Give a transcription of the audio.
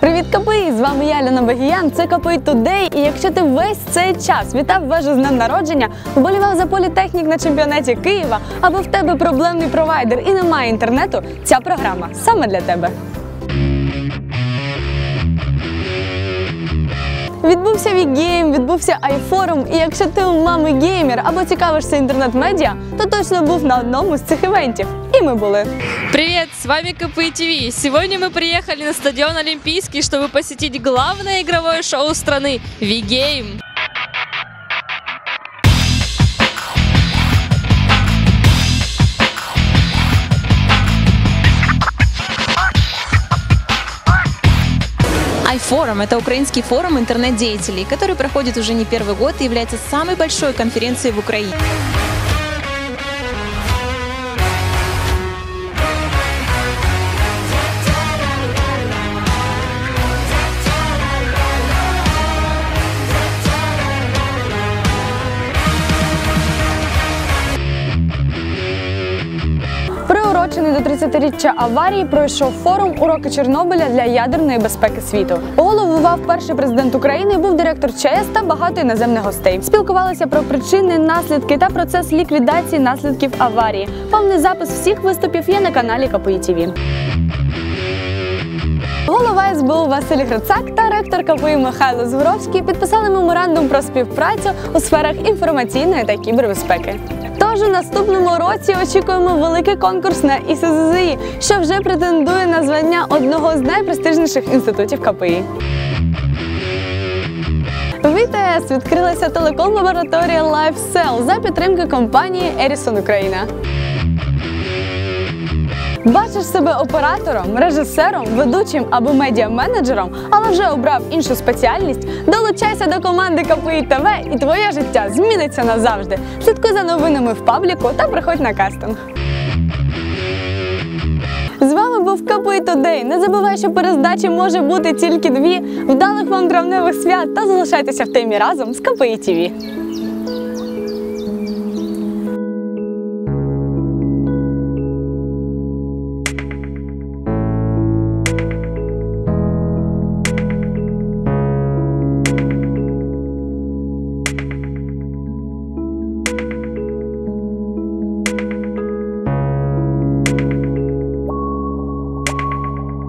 Привіт, КПІ! З вами я, Ліна Багіян. Це КПІ Тудей. І якщо ти весь цей час вітав вежу з днем народження, вболівав за політехнік на чемпіонаті Києва, або в тебе проблемний провайдер і немає інтернету, ця програма саме для тебе. Відбувся Вігейм, відбувся айфорум, і якщо ти у мами геймер або цікавишся інтернет-медіа, то точно був на одному з цих івентів. І ми були. Привет, с вами КПИ ТВ. Сегодня мы приехали на стадион Олимпийский, чтобы посетить главное игровое шоу страны – V-Game. iForum – это украинский форум интернет-деятелей, который проходит уже не первый год и является самой большой конференцией в Украине. Приурочений до 30-річчя аварії пройшов форум уроки Чорнобиля для ядерної безпеки світу. Головував перший президент України, був директор ЧАЕС та багато іноземних гостей. Спілкувалися про причини, наслідки та процес ліквідації наслідків аварії. Повний запис всіх виступів є на каналі КПІ ТІВІ. Голова СБУ Василь Грицак та ректор КПІ Михайло Згуровський підписали меморандум про співпрацю у сферах інформаційної та кібербезпеки. Тож у наступному році очікуємо великий конкурс на ІСЗЗІ, що вже претендує на звання одного з найпрестижніших інститутів КПІ. В ІТС відкрилася телеком-лабораторія LifeCell за підтримки компанії Ерісон Україна. Бачиш себе оператором, режисером, ведучим або медіа-менеджером, але вже обрав іншу спеціальність. Долучайся до команди КПІ ТВ і твоє життя зміниться назавжди. Слідкуй за новинами в пабліку та приходь на кастинг. З вами був КПІ Тудей. Не забувай, що перездачі може бути тільки дві. Вдалих вам травневих свят та залишайтеся в темі разом з КПІ ТВ.